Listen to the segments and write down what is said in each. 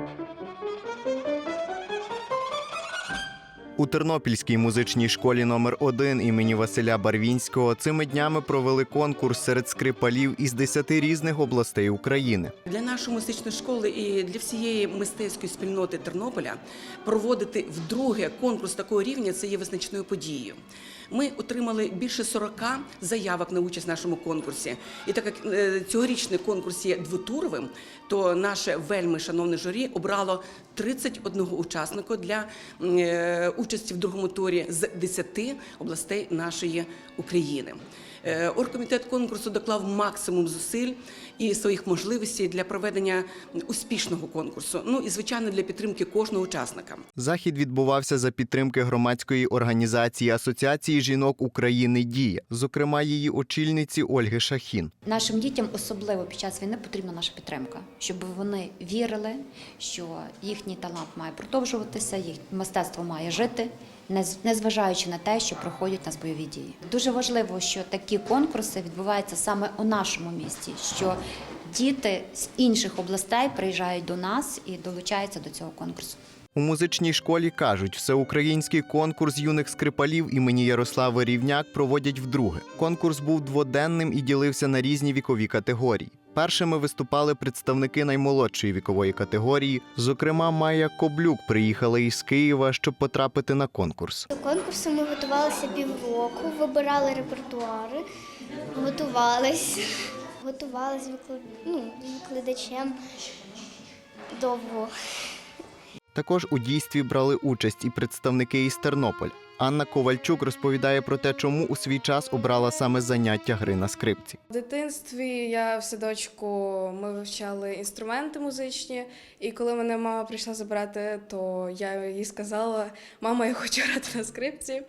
Música У Тернопільській музичній школі номер 1 імені Василя Барвінського цими днями провели конкурс серед скрипалів із 10 різних областей України. Для нашої музичної школи і для всієї мистецької спільноти Тернополя проводити вдруге конкурс такого рівня це є визначною подією. Ми отримали більше 40 заявок на участь в нашому конкурсі. І так як е, цьогорічний конкурс є двотуровим, то наше вельми шановне журі обрало 31 учасника для е, участі в другому турі з 10 областей нашої України. Е, Оргкомітет конкурсу доклав максимум зусиль і своїх можливостей для проведення успішного конкурсу. Ну і звичайно для підтримки кожного учасника. Захід відбувався за підтримки громадської організації Асоціації жінок України Дія, зокрема її очільниці Ольги Шахін. Нашим дітям особливо під час війни потрібна наша підтримка, щоб вони вірили, що їхній талант має продовжуватися, їх мистецтво має жити, незважаючи на те, що проходять нас бойові дії. Дуже важливо, що такі конкурси відбуваються саме у нашому місті, що діти з інших областей приїжджають до нас і долучаються до цього конкурсу. У музичній школі кажуть, всеукраїнський конкурс юних скрипалів імені Ярослави Рівняк проводять вдруге. Конкурс був дводенним і ділився на різні вікові категорії. Першими виступали представники наймолодшої вікової категорії. Зокрема, Майя Коблюк приїхала із Києва, щоб потрапити на конкурс. До конкурсу ми готувалися півроку, вибирали репертуари, готувались, готувалися з виклад... ну, з викладачем довго. Також у дійстві брали участь і представники із Тернополя. Анна Ковальчук розповідає про те, чому у свій час обрала саме заняття гри на скрипці. В дитинстві я в садочку ми вивчали інструменти музичні, і коли мене мама прийшла забирати, то я їй сказала: мама, я хочу грати на скрипці.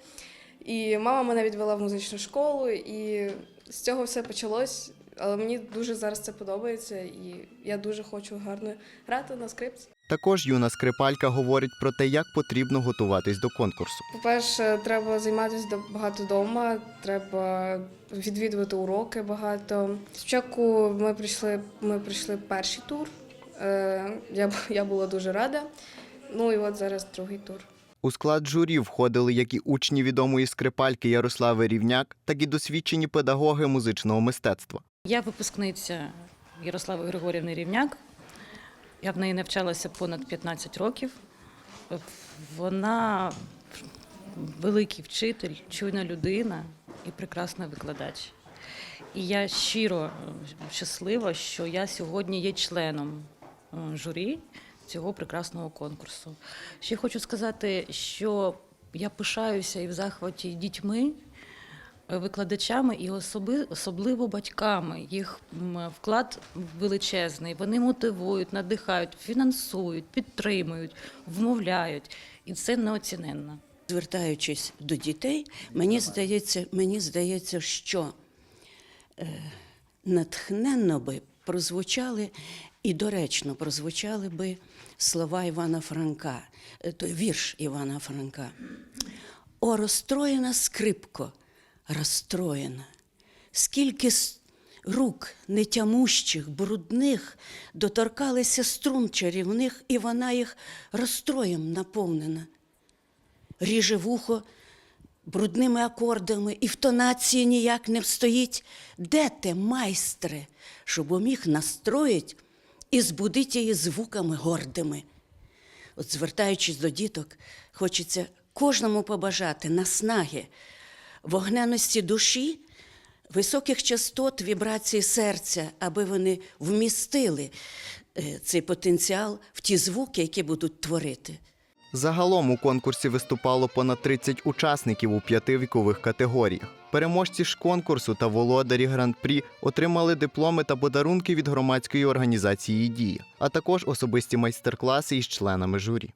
І мама мене відвела в музичну школу, і з цього все почалось. Але мені дуже зараз це подобається, і я дуже хочу гарно грати на скрипці. Також юна скрипалька говорить про те, як потрібно готуватись до конкурсу. По-перше, треба займатися до- багато вдома, треба відвідувати уроки багато. Спочатку ми прийшли, ми прийшли перший тур. Е, Я, я була дуже рада. Ну і от зараз другий тур. У склад журі входили як і учні відомої скрипальки Ярослави Рівняк, так і досвідчені педагоги музичного мистецтва. Я випускниця Ярослави Григорівни Рівняк. Я в неї навчалася понад 15 років. Вона великий вчитель, чуйна людина і прекрасний викладач. І я щиро щаслива, що я сьогодні є членом е, журі цього прекрасного конкурсу. Ще хочу сказати, що я пишаюся і в захваті дітьми, викладачами і особи, особливо батьками. Їх вклад величезний. Вони мотивують, надихають, фінансують, підтримують, вмовляють. І це неоціненно. Звертаючись до дітей, мені здається, мені здається, що е, натхненно би прозвучали і доречно прозвучали би слова Івана Франка, е, той вірш Івана Франка. О, розстроєна скрипко, розстроєна, скільки рук нетямущих, брудних доторкалися струн чарівних, і вона їх розстроєм наповнена ріже вухо брудними акордами, і в тонації ніяк не встоїть. Де те, майстре, щоб уміг настроїть і збудить її звуками гордими? От звертаючись до діток, хочеться кожному побажати наснаги, вогняності душі, високих частот вібрації серця, аби вони вмістили е, цей потенціал в ті звуки, які будуть творити. Загалом у конкурсі виступало понад 30 учасників у п'яти вікових категоріях. Переможці ж конкурсу та володарі гран-прі отримали дипломи та подарунки від громадської організації Дія, а також особисті майстер-класи із членами журі.